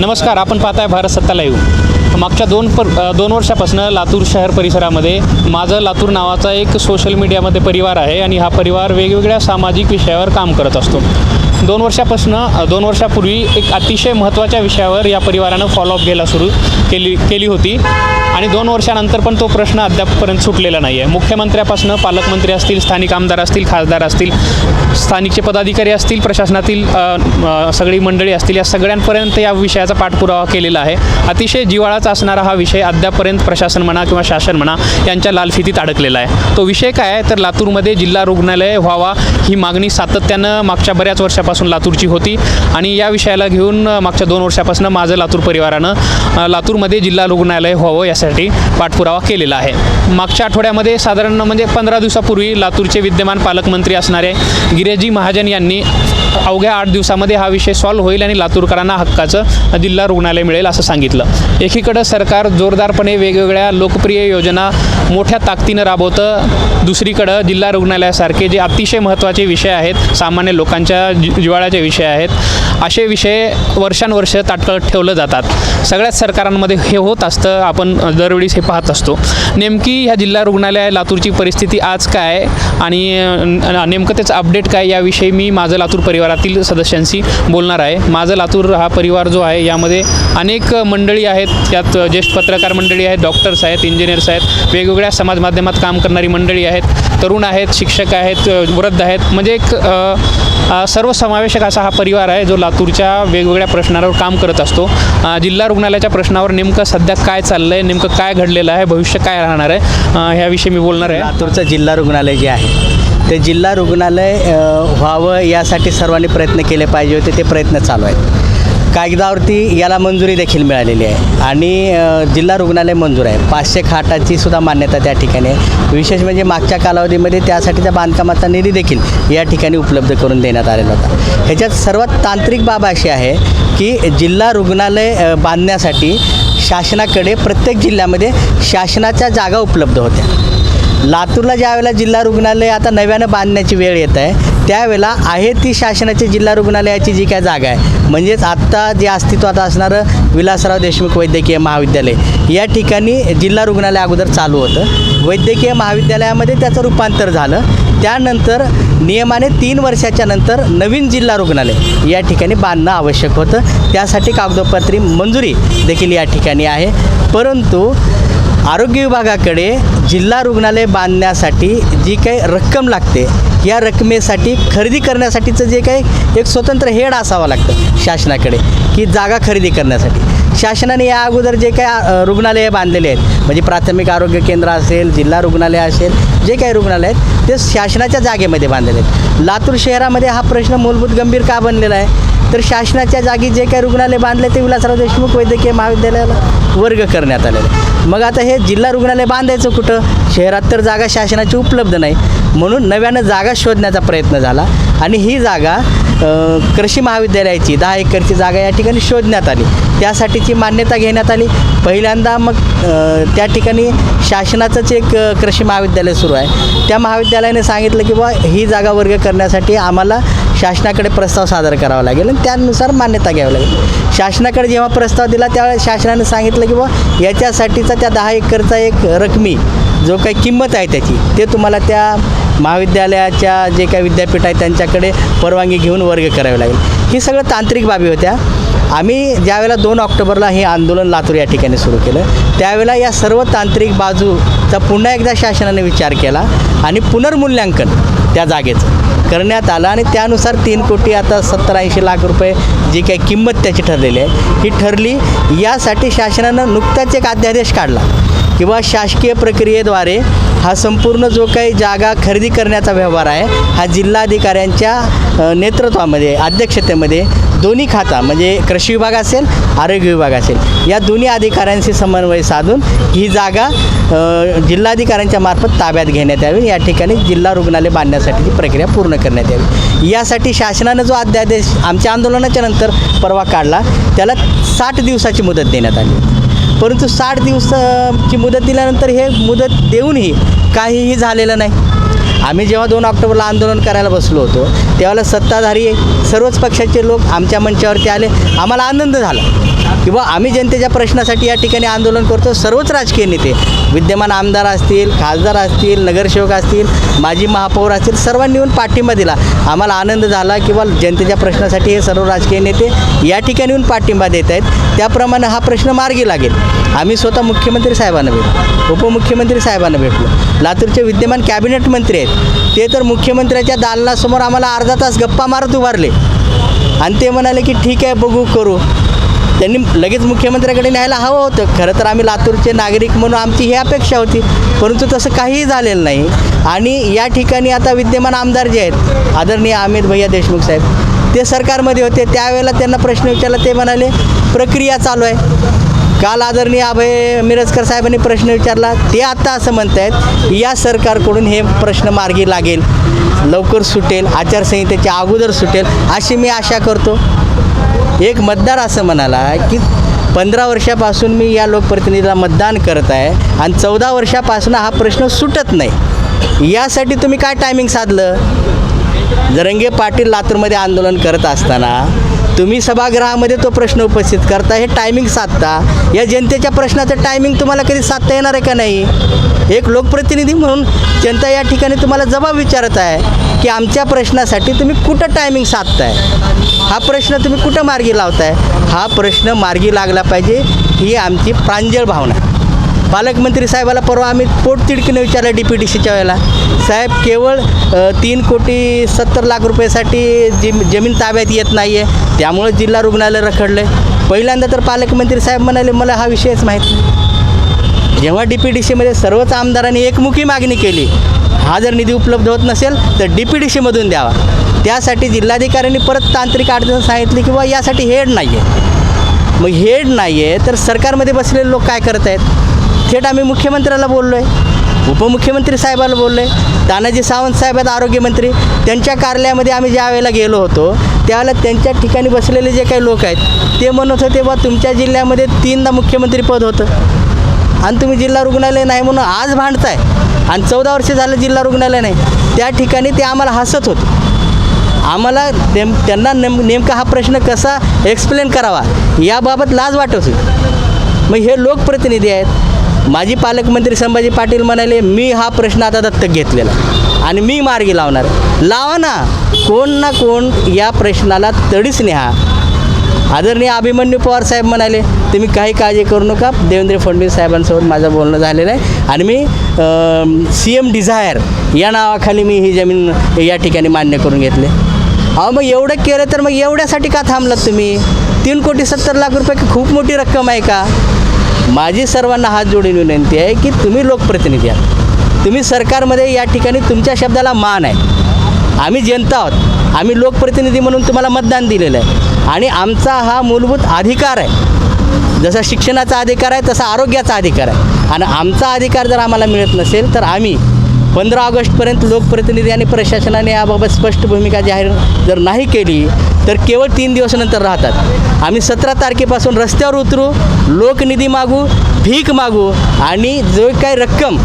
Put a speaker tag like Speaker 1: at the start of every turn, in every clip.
Speaker 1: नमस्कार आपण पाहताय भारत सत्ता लाईव्ह मागच्या दोन पर दोन वर्षापासून लातूर शहर परिसरामध्ये माझं लातूर नावाचा एक सोशल मीडियामध्ये परिवार आहे आणि हा परिवार वेगवेगळ्या सामाजिक विषयावर काम करत असतो. दोन वर्षापासून दोन वर्षापूर्वी एक अतिशय महत्त्वाच्या विषयावर या परिवारानं फॉलोअप घ्यायला सुरू केली केली होती. आणि दोन वर्षानंतर पण तो प्रश्न अद्यापपर्यंत सुटलेला नाही आहे मुख्यमंत्र्यापासून पालकमंत्री असतील स्थानिक आमदार असतील खासदार असतील स्थानिकचे पदाधिकारी असतील प्रशासनातील सगळी मंडळी असतील या सगळ्यांपर्यंत या विषयाचा पाठपुरावा केलेला आहे. अतिशय जिवाळाच असणारा हा विषय अद्यापपर्यंत प्रशासन म्हणा किंवा शासन म्हणा यांच्या लालफितीत अडकलेला आहे. तो विषय काय आहे? तर लातूरमध्ये जिल्हा रुग्णालय व्हावा ही मागणी सातत्यानं मागच्या बऱ्याच वर्षापासून लातूरची होती आणि या विषयाला घेऊन मागच्या दोन वर्षापासून माझं लातूर परिवारानं लातूरमध्ये जिल्हा रुग्णालय व्हावं यासाठी पाठपुरावा केलेला आहे. मागच्या आठवड्यामध्ये साधारण म्हणजे पंधरा दिवसापूर्वी लातूरचे विद्यमान पालकमंत्री असणारे गिरेजी महाजन यांनी अवघ्या आठ दिवसामध्ये हा विषय सॉल्व्ह होईल आणि लातूरकरांना हक्काचं जिल्हा रुग्णालय मिळेल असं सांगितलं. एकीकडं सरकार जोरदारपणे वेगवेगळ्या लोकप्रिय योजना मोठ्या ताकदीनं राबवतं दुसरीकडं जिल्हा रुग्णालयासारखे जे अतिशय महत्त्वाचे विषय आहेत सामान्य लोकांच्या जि विषय आहेत असे विषय वर्षानुवर्ष ताटकळत ठेवलं जातात. सगळ्याच सरकारांमध्ये हे होत असतं आपण दरवेळीस हे पाहत असतो. नेमकी ह्या जिल्हा रुग्णालय लातूरची परिस्थिती आज काय आणि नेमकं त्याचं अपडेट काय याविषयी मी माझं लातूर परिवार परिवारातील सदस्यांशी बोलणार आहे. माझं लातूर हा परिवार जो आहे यामध्ये अनेक मंडळी आहेत. त्यात ज्येष्ठ पत्रकार मंडळी आहेत डॉक्टर्स आहेत इंजिनियर्स आहेत. वेगवेगळ्या समाज माध्यमात काम करणारी मंडळी आहेत. तरुण आहेत शिक्षक आहेत वृद्ध आहेत. म्हणजे एक सर्वसमावेशक असा हा परिवार आहे जो लातूरच्या वेगवेगळ्या प्रश्नांवर काम करत असतो. जिल्हा रुग्णालयाच्या प्रश्नावर नेमकं सध्या काय चाललं आहे नेमकं काय घडलेलं आहे भविष्य काय राहणार आहे ह्याविषयी मी बोलणार आहे.
Speaker 2: लातूरचं जिल्हा रुग्णालय जे आहे ते जिल्हा रुग्णालय व्हावं यासाठी सर्वांनी प्रयत्न केले पाहिजे होते ते प्रयत्न चालू आहेत. कागदावरती याला मंजुरी देखील मिळालेली आहे. आणि जिल्हा रुग्णालय मंजूर आहे. पाचशे खाटाची सुद्धा मान्यता त्या ठिकाणी विशेष म्हणजे मागच्या कालावधीमध्ये त्यासाठीच्या बांधकामाचा निधी देखील या ठिकाणी उपलब्ध करून देण्यात आलेला होता. ह्याच्यात सर्वात तांत्रिक बाब अशी आहे की जिल्हा रुग्णालय बांधण्यासाठी शासनाकडे प्रत्येक जिल्ह्यामध्ये शासनाच्या जागा उपलब्ध होत्या. लातूरला ज्यावेळेला जिल्हा रुग्णालय आता नव्यानं बांधण्याची वेळ येत आहे त्यावेळेला आहे ती शासनाची जिल्हा रुग्णालयाची जी काय जागा आहे. म्हणजेच आत्ता जे अस्तित्वात असणारं विलासराव देशमुख वैद्यकीय महाविद्यालय या ठिकाणी जिल्हा रुग्णालय अगोदर चालू होतं. वैद्यकीय महाविद्यालयामध्ये त्याचं रूपांतर झालं. त्यानंतर नियमाने तीन वर्षाच्या नंतर नवीन जिल्हा रुग्णालय या ठिकाणी बांधणं आवश्यक होतं. त्यासाठी कागदोपत्री मंजुरी देखील या ठिकाणी आहे. परंतु आरोग्य विभागाकडे जिल्हा रुग्णालय बांधण्यासाठी जी काही रक्कम लागते या रकमेसाठी खरेदी करण्यासाठीचं जे काही एक स्वतंत्र हेड असावं लागतं शासनाकडे की जागा खरेदी करण्यासाठी. शासनाने या अगोदर जे काही रुग्णालय रुग्णालये बांधलेले आहेत म्हणजे प्राथमिक आरोग्य केंद्र असेल जिल्हा रुग्णालय असेल जे काही रुग्णालय आहेत ते शासनाच्या जागेमध्ये बांधलेले आहेत. लातूर शहरामध्ये हा प्रश्न मूलभूत गंभीर का बनलेला आहे? तर शासनाच्या जागी जे काही रुग्णालय बांधले ते विलासराव देशमुख वैद्यकीय महाविद्यालयाला वर्ग करण्यात आलेला आहे. मग आता हे जिल्हा रुग्णालय बांधायचं कुठं? शहरात तर जागा शासनाची उपलब्ध नाही. म्हणून नव्यानं जागा शोधण्याचा प्रयत्न झाला आणि ही जागा कृषी महाविद्यालयाची दहा एकरची जागा या ठिकाणी शोधण्यात आली. त्यासाठीची मान्यता घेण्यात आली. पहिल्यांदा मग त्या ठिकाणी शासनाचंच एक कृषी महाविद्यालय सुरू आहे. त्या महाविद्यालयाने सांगितलं की बा ही जागा वर्ग करण्यासाठी आम्हाला शासनाकडे प्रस्ताव सादर करावा लागेल आणि त्यानुसार मान्यता घ्यावी लागेल. शासनाकडे जेव्हा प्रस्ताव दिला त्यावेळेस शासनाने सांगितलं की बा याच्यासाठीचा त्या दहा एकरचा एक रकमी जो काही किंमत आहे त्याची ते तुम्हाला त्या महाविद्यालयाच्या जे काही विद्यापीठ आहे त्यांच्याकडे परवानगी घेऊन वर्ग करावे लागेल. ही सगळं तांत्रिक बाबी होत्या. आम्ही ज्यावेळेला दोन ऑक्टोबरला हे आंदोलन लातूर या ठिकाणी सुरू केलं त्यावेळेला या सर्व तांत्रिक बाजूचा पुन्हा एकदा शासनाने विचार केला आणि पुनर्मूल्यांकन त्या जागेचं करण्यात आलं आणि त्यानुसार तीन कोटी आता सत्तर ऐंशी लाख रुपये जी काही किंमत त्याची ठरलेली आहे ही ठरली. यासाठी शासनानं नुकताच एक अध्यादेश काढला. किंवा शासकीय प्रक्रियेद्वारे हा संपूर्ण जो काही जागा खरेदी करण्याचा व्यवहार आहे हा जिल्हाधिकाऱ्यांच्या नेतृत्वामध्ये अध्यक्षतेमध्ये दोन्ही खाता म्हणजे कृषी विभाग असेल आरोग्य विभाग असेल या दोन्ही अधिकाऱ्यांशी समन्वय साधून ही जागा जिल्हाधिकाऱ्यांच्या मार्फत ताब्यात घेण्यात यावी. या ठिकाणी जिल्हा रुग्णालय बांधण्यासाठीची प्रक्रिया पूर्ण करण्यात यावी. यासाठी शासनानं जो अध्यादेश आमच्या आंदोलनाच्या नंतर परवा काढला त्याला साठ दिवसाची मुदत देण्यात आली. परंतु साठ दिवसाची मुदत दिल्यानंतर हे मुदत देऊनही काहीही झालेलं नाही. आम्ही जेव्हा दोन ऑक्टोबरला आंदोलन करायला बसलो होतो त्यावेळेला सत्ताधारी सर्वच पक्षाचे लोक आमच्या मंचावरती आले. आम्हाला आनंद झाला. किंवा आम्ही जनतेच्या प्रश्नासाठी या ठिकाणी आंदोलन करतो. सर्वच राजकीय नेते विद्यमान आमदार असतील खासदार असतील नगरसेवक असतील माजी महापौर असतील सर्वांनी येऊन पाठिंबा दिला. आम्हाला आनंद झाला किंवा जनतेच्या प्रश्नासाठी हे सर्व राजकीय नेते या ठिकाणी येऊन पाठिंबा देत आहेत. त्याप्रमाणे हा प्रश्न मार्गी लागेल. आम्ही स्वतः मुख्यमंत्री साहेबांना भेटलो. उपमुख्यमंत्री साहेबांना भेटलो. लातूरचे विद्यमान कॅबिनेट मंत्री आहेत. ते तर मुख्यमंत्र्याच्या दालनासमोर आम्हाला अर्धा तास गप्पा मारत उभारले. आणि ते म्हणाले की ठीक आहे बघू करू. त्यांनी लगेच मुख्यमंत्र्याकडे न्यायला हवं होतं. खरं तर आम्ही लातूरचे नागरिक म्हणून आमची ही अपेक्षा होती. परंतु तसं काहीही झालेलं नाही. आणि या ठिकाणी आता विद्यमान आमदार जे आहेत आदरणीय अमित भैया देशमुख साहेब ते सरकारमध्ये होते. त्यावेळेला त्यांना प्रश्न विचारला ते म्हणाले प्रक्रिया चालू आहे. काल आदरणीय अभय मिरजकर साहेबांनी प्रश्न विचारला ते आत्ता असं म्हणत आहेत या सरकारकडून हे प्रश्न मार्गी लागेल लवकर सुटेल आचारसंहितेच्या अगोदर सुटेल अशी मी आशा करतो. एक मतदार असं म्हणाला की पंधरा वर्षापासून मी या लोकप्रतिनिधीला मतदान करत आहे आणि चौदा वर्षापासून हा प्रश्न सुटत नाही. यासाठी तुम्ही काय टायमिंग साधलं? जरंगे पाटील लातूरमध्ये आंदोलन करत असताना तुम्ही सभागृहामध्ये तो प्रश्न उपस्थित करता हे टायमिंग साधता. या जनतेच्या प्रश्नाचं टायमिंग तुम्हाला कधी साधता येणार आहे का नाही? एक लोकप्रतिनिधी म्हणून जनता या ठिकाणी तुम्हाला जबाब विचारत आहे की आमच्या प्रश्नासाठी तुम्ही कुठं टायमिंग साधताय? हा प्रश्न तुम्ही कुठं मार्गी लावताय? हा प्रश्न मार्गी लागला पाहिजे ही आमची प्रांजळ भावना आहे. पालकमंत्री साहेबाला परवा आम्ही पोटतिडकीनं विचारलं डी पी डी सीच्या वेळेला. साहेब केवळ तीन कोटी सत्तर लाख रुपयासाठी जिम जमीन ताब्यात येत नाही आहे त्यामुळं जिल्हा रुग्णालय रखडलं आहे पहिल्यांदा तर पालकमंत्री साहेब म्हणाले मला हा विषयच माहीत नाही. जेव्हा डी पी डी सीमध्ये सर्वच आमदारांनी एकमुखी मागणी केली हा जर निधी उपलब्ध होत नसेल तर डी पी डी सीमधून द्यावा. त्यासाठी जिल्हाधिकाऱ्यांनी परत तांत्रिक अडचण सांगितली की बा यासाठी हेड नाही आहे मग हेड नाही आहे तर सरकारमध्ये बसलेले लोक काय करत आहेत थेट आम्ही मुख्यमंत्र्याला बोललो आहे उपमुख्यमंत्री साहेबाला बोललो आहे तानाजी सावंत साहेब आहेत आरोग्यमंत्री त्यांच्या कार्यालयामध्ये आम्ही ज्या वेळेला गेलो होतो त्यावेळेला त्यांच्या ठिकाणी बसलेले जे काही लोक आहेत ते म्हणत होते बा तुमच्या जिल्ह्यामध्ये तीनदा मुख्यमंत्री पद होतं. आणि तुम्ही जिल्हा रुग्णालय नाही म्हणून आज भांडताय. आणि चौदा वर्ष झालं जिल्हा रुग्णालय नाही. त्या ठिकाणी ते आम्हाला हसत होते. आम्हाला नेम त्यांना नेम नेमका हा प्रश्न कसा एक्सप्लेन करावा याबाबत लाज वाटत होती. मग हे लोकप्रतिनिधी आहेत माजी पालकमंत्री संभाजी पाटील म्हणाले मी हा प्रश्न आता दत्तक घेतलेला आणि मी मार्गी लावणार लावा ना. कोण ना कोण या प्रश्नाला तडीच न्या. आदरणीय अभिमन्यू पवार साहेब म्हणाले तुम्ही काही काळजी करू नका. देवेंद्र फडणवीस साहेबांसोबत माझं बोलणं झालेलं आहे आणि मी सी एम डिझायर या नावाखाली मी ही जमीन या ठिकाणी मान्य करून घेतले. अहो मग एवढं केलं तर मग एवढ्यासाठी का थांबलात तुम्ही? तीन कोटी सत्तर लाख रुपये खूप मोठी रक्कम आहे का? माझी सर्वांना हात जोडून विनंती आहे की तुम्ही लोकप्रतिनिधी आहात. तुम्ही सरकारमध्ये या ठिकाणी तुमच्या शब्दाला मान आहे. आम्ही जनता आहोत. आम्ही लोकप्रतिनिधी म्हणून तुम्हाला मतदान दिलेलं आहे. आणि आमचा हा मूलभूत अधिकार आहे. जसा शिक्षणाचा अधिकार आहे तसा आरोग्याचा अधिकार आहे. आणि आमचा अधिकार जर आम्हाला मिळत नसेल तर आम्ही पंधरा ऑगस्टपर्यंत लोकप्रतिनिधी आणि प्रशासनाने याबाबत स्पष्ट भूमिका जाहीर जर नाही केली तर केवळ तीन दिवसानंतर राहतात. आम्ही सतरा तारखेपासून रस्त्यावर उतरू लोकनिधी मागू भीक मागू आणि जो काही रक्कम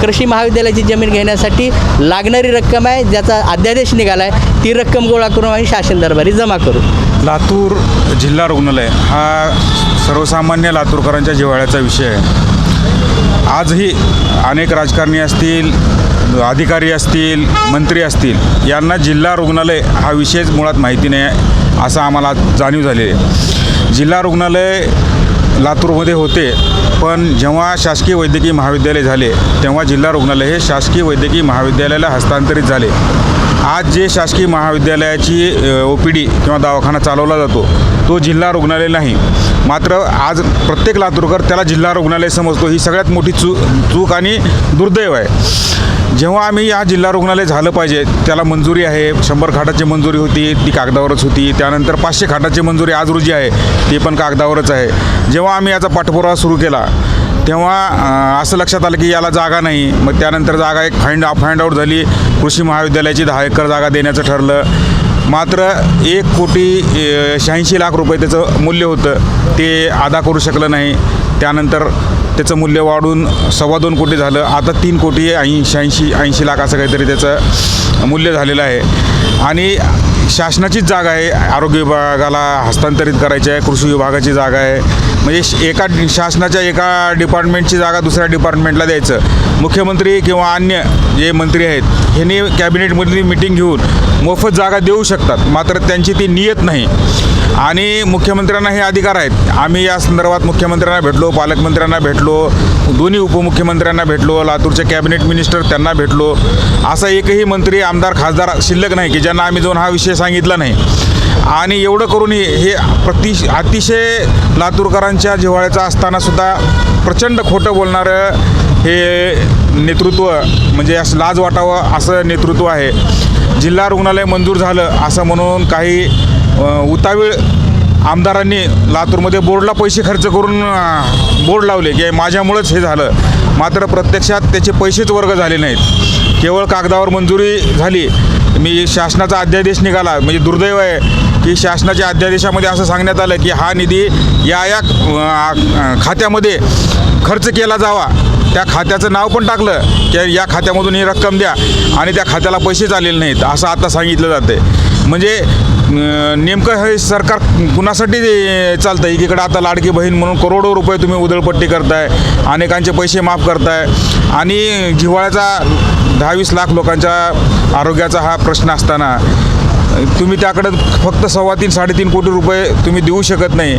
Speaker 2: कृषी महाविद्यालयाची जमीन घेण्यासाठी लागणारी रक्कम आहे ज्याचा अध्यादेश निघाला आहे ती रक्कम गोळा करून आम्ही शासन दरबारी जमा करू.
Speaker 3: लातूर जिल्हा रुग्णालय हा सर्वसामान्य लातूरकरांच्या जिव्हाळ्याचा विषय आहे. आजही अनेक राजकारणी असतील अधिकारी असतील मंत्री असतील यांना जिल्हा रुग्णालय हा विषयच मुळात माहिती नाही आहे असं आम्हाला जाणीव झालेली आहे. जिल्हा रुग्णालय लातूरमध्ये होते पण जेव्हा शासकीय वैद्यकीय महाविद्यालय झाले तेव्हा जिल्हा रुग्णालय हे शासकीय वैद्यकीय महाविद्यालयाला हस्तांतरित झाले. आज जे शासकीय महाविद्यालयाची ओ पी डी किंवा दवाखाना चालवला जातो तो जिल्हा रुग्णालय नाही. मात्र आज प्रत्येक लातूरकर त्याला जिल्हा रुग्णालय समजतो. ही सगळ्यात मोठी चू चूक आणि दुर्दैव आहे. जेव्हा आम्ही या जिल्हा रुग्णालय झालं पाहिजे त्याला मंजुरी आहे. शंभर खाटाची मंजुरी होती ती कागदावरच होती. त्यानंतर पाचशे खाटाची मंजुरी आज रोजी आहे ती पण कागदावरच आहे. जेव्हा आम्ही याचा पाठपुरावा सुरू केला तेव्हा असं लक्षात आलं की याला जागा नाही. मग त्यानंतर जागा एक फाइंड फाइंड आऊट झाली. कृषी महाविद्यालयाची दहा एकर जागा देण्याचं ठरलं. मात्र एक कोटी शहाऐंशी लाख रुपये त्याचं मूल्य होतं. ते अदा करू शकलं नाही. त्यानंतर त्याचं मूल्य वाढून सव्वा दोन कोटी झालं. आता तीन कोटी ऐं शहाऐंशी ऐंशी लाख असं काहीतरी त्याचं मूल्य झालेलं आहे. आणि शासनाचीच जागा आहे. आरोग्य विभागाला हस्तांतरित करायची आहे. कृषी विभागाची जागा आहे. म्हणजे श- एका शासनाच्या एका डिपार्टमेंटची जागा दुसऱ्या डिपार्टमेंटला द्यायचं. मुख्यमंत्री किंवा अन्य जे मंत्री आहेत ह्यांनी कॅबिनेटमधली मिटिंग घेऊन मोफत जागा देऊ शकतात. मात्र त्यांची ती नियत नाही. आणि मुख्यमंत्र्यांना हे अधिकार आहेत. आम्ही या संदर्भात मुख्यमंत्र्यांना भेटलो पालकमंत्र्यांना भेटलो दोन्ही उपमुख्यमंत्र्यांना भेटलो लातूरचे कॅबिनेट मिनिस्टर त्यांना भेटलो. असा एकही मंत्री आमदार खासदार शिल्लक नाही की ज्यांना आम्ही जाऊन हा विषय सांगितला नाही. आणि एवढं करूनही हे प्रति अतिशय लातूरकरांच्या जिव्हाळ्याचा असतानासुद्धा प्रचंड खोटं बोलणारं हे नेतृत्व म्हणजे असं लाज वाटावं असं नेतृत्व आहे. जिल्हा रुग्णालय मंजूर झालं असं म्हणून काही उतावीळ आमदारांनी लातूरमध्ये बोर्डला पैसे खर्च करून बोर्ड लावले की माझ्यामुळंच हे झालं. मात्र प्रत्यक्षात त्याचे पैसेच वर्ग झाले नाहीत. केवळ कागदावर मंजुरी झाली. मी शासनाचा अध्यादेश निघाला. म्हणजे दुर्दैव आहे की शासनाच्या अध्यादेशामध्ये असं सांगण्यात आलं की हा निधी या या खात्यामध्ये खर्च केला जावा. त्या खात्याचं नाव पण टाकलं की या खात्यामधून ही रक्कम द्या आणि त्या खात्याला पैसेच आलेले नाहीत असं आता सांगितलं जाते म्हणजे नेमकं हे सरकार कुणासाठी चालतं एकीकडे आता लाडकी बहीण म्हणून करोडो रुपये तुम्ही उधळपट्टी करताय अनेकांचे पैसे माफ करताय आणि जिव्हाळ्याचा दहावीस लाख लोकांच्या आरोग्याचा हा प्रश्न असताना तुम्ही त्याकडं फक्त सव्वा तीन साडेतीन कोटी रुपये तुम्ही देऊ शकत नाही.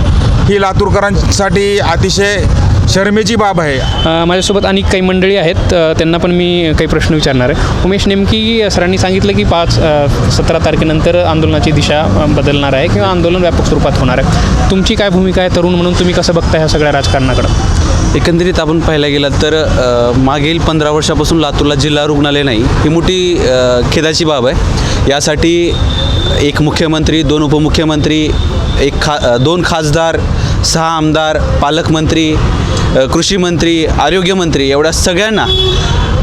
Speaker 3: ही लातूरकरांसाठी अतिशय शर्मेची बाब आहे.
Speaker 1: अ, माझ्यासोबत अनेक काही मंडळी आहेत. अ, त्यांना पण मी काही प्रश्न विचारणार आहे. उमेश नेमकी सरांनी सांगितलं की पाच सतरा तारखेनंतर आंदोलनाची दिशा अ, बदलणार आहे किंवा आंदोलन व्यापक स्वरूपात होणार आहे. तुमची काय भूमिका आहे तरुण म्हणून? तुम्ही कसं बघता ह्या सगळ्या राजकारणाकडं?
Speaker 4: एकंदरीत आपण पाहायला गेलात तर अ, मागील पंधरा वर्षापासून लातूरला जिल्हा रुग्णालय नाही ही मोठी अ, खेदाची बाब आहे. यासाठी एक मुख्यमंत्री दोन उपमुख्यमंत्री एक खा अ, दोन खासदार सहा आमदार पालकमंत्री कृषी मंत्री आरोग्यमंत्री एवढ्या सगळ्यांना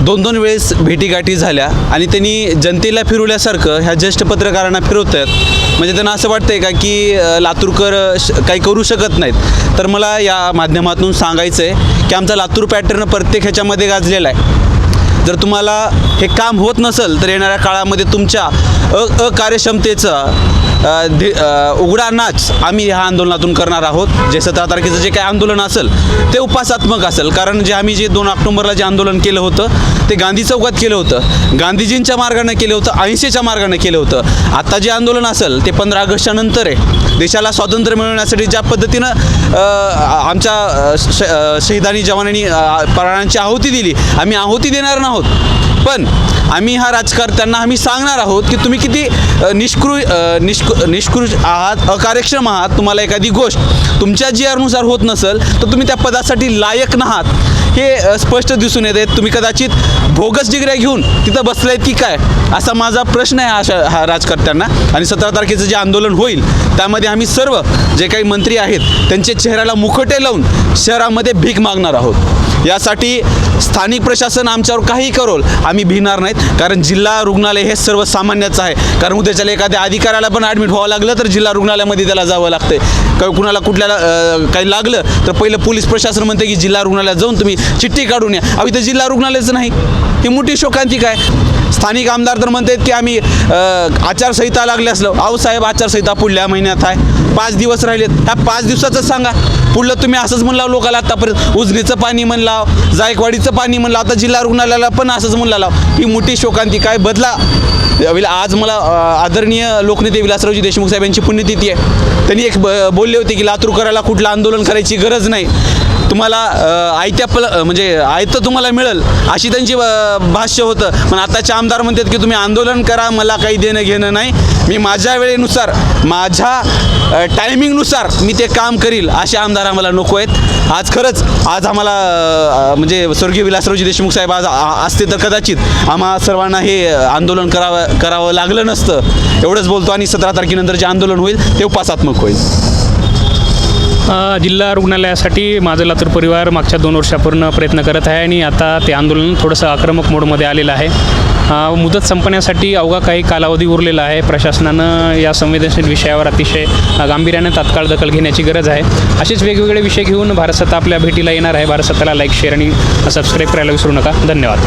Speaker 4: दोन दोन वेळेस भेटीगाठी झाल्या आणि त्यांनी जनतेला फिरवल्यासारखं ह्या ज्येष्ठ पत्रकारांना फिरवत आहेत म्हणजे त्यांना असं वाटतंय का की लातूरकर श काही करू शकत नाहीत. तर मला या माध्यमातून सांगायचं आहे की आमचा लातूर पॅटर्न प्रत्येक ह्याच्यामध्ये गाजलेला आहे. जर तुम्हाला हे काम होत नसेल तर येणाऱ्या काळामध्ये तुमच्या अ अकार्यक्षमतेचं उघडा नाच आम्ही ह्या आंदोलनातून करणार आहोत. जे सतरा तारखेचं जे काही आंदोलन असेल ते उपासात्मक असेल. कारण जे आम्ही जे दोन ऑक्टोबरला जे आंदोलन केलं होतं ते गांधी चौकात केलं होतं. गांधीजींच्या मार्गाने केलं होतं अहिंसेच्या मार्गाने केलं होतं. आता जे आंदोलन असेल ते पंधरा ऑगस्टच्या नंतर आहे देशाला स्वातंत्र्य मिळवण्यासाठी ज्या पद्धतीनं आमच्या श शहीदानी जवानांनी प्राणांची आहुती दिली आम्ही आहुती देणार नाहोत. पण आम्ही हा राजकारण्यांना आम्ही सांगणार आहोत की तुम्ही किती निष्कृ निष्क निष्कृ निष्कृष आहात अकार्यक्षम आहात तुम्हाला एखादी गोष्ट तुमच्या जी आरनुसार होत नसेल तर तुम्ही त्या पदासाठी लायक नाहात. हे स्पष्ट दिसून येते तुम्ही कदाचित बोगस डिग्र्या घेऊन तिथं बसलेत की काय? असा माझा प्रश्न आहे अशा हा राजकर्त्यांना. आणि सतरा तारखेचं जे आंदोलन होईल त्यामध्ये आम्ही सर्व जे काही मंत्री आहेत त्यांचे चेहऱ्याला मुखटे लावून शहरामध्ये भीक मागणार आहोत. यासाठी स्थानिक प्रशासन आमच्यावर काही करोल आम्ही भिणार नाहीत. कारण जिल्हा रुग्णालय हे सर्वसामान्याचं आहे. कारण उद्याच्याला एखाद्या अधिकाऱ्याला पण ॲडमिट व्हावं लागलं तर जिल्हा रुग्णालयामध्ये त्याला जावं लागतंय. काही कुणाला कुठल्याला काही लागलं तर पहिलं पोलीस प्रशासन म्हणते की जिल्हा रुग्णालयात जाऊन तुम्ही चिठ्ठी काढून या. अहो तर जिल्हा रुग्णालयाचं नाही. ही मोठी शोकांतिका आहे. स्थानिक आमदार तर म्हणतात की आम्ही आचारसंहिता लागले असलं. आऊसाहेब साहेब आचारसंहिता पुढल्या महिन्यात आहे. पाच दिवस राहिलेत. ह्या पाच दिवसाचं सांगा. पुढलं तुम्ही असंच म्हणला लोकाला आतापर्यंत. उजनीचं पाणी म्हणला जायकवाडीचं पाणी म्हणलं आता जिल्हा रुग्णालयाला पण असंच म्हणला लाव ही मोठी शोकांतिका आहे. बदला. आज मला आदरणीय लोकनेते विलासरावजी देशमुख साहेब यांची पुण्यतिथी आहे. त्यांनी एक ब- बोलले होते की लातूरकराला कुठलं आंदोलन करायची गरज नाही. तुम्हाला आयत्या पल म्हणजे आयतं तुम्हाला मिळेल अशी त्यांची भाष्य होतं. पण आताचे आमदार म्हणतात की तुम्ही आंदोलन करा मला काही देणं घेणं नाही. मी माझ्या वेळेनुसार माझ्या टायमिंगनुसार मी ते काम करील. असे आमदार आम्हाला नको आहेत. आज खरंच आज आम्हाला म्हणजे स्वर्गीय विलासरावजी देशमुख साहेब आज असते तर कदाचित आम्हा सर्वांना हे आंदोलन करावं करावं लागलं नसतं. एवढंच बोलतो आणि सतरा तारखेनंतर जे आंदोलन होईल ते उपासात्मक होईल.
Speaker 1: जिल्हा रुग्णालयासाठी माझं लातूर परिवार मागच्या दोन वर्षापूर्ण प्रयत्न करत आहे आणि आता ते आंदोलन थोडंसं आक्रमक मोडमध्ये आलेलं आहे. मुदत संपण्यासाठी अवघा काही कालावधी उरलेला आहे. प्रशासनानं या संवेदनशील विषयावर अतिशय गांभीर्यानं तात्काळ दखल घेण्याची गरज आहे. असेच वेगवेगळे विषय घेऊन भारत सत्ता आपल्या भेटीला येणार आहे. भारत सत्ताला लाईक शेअर आणि सबस्क्राईब करायला विसरू नका. धन्यवाद.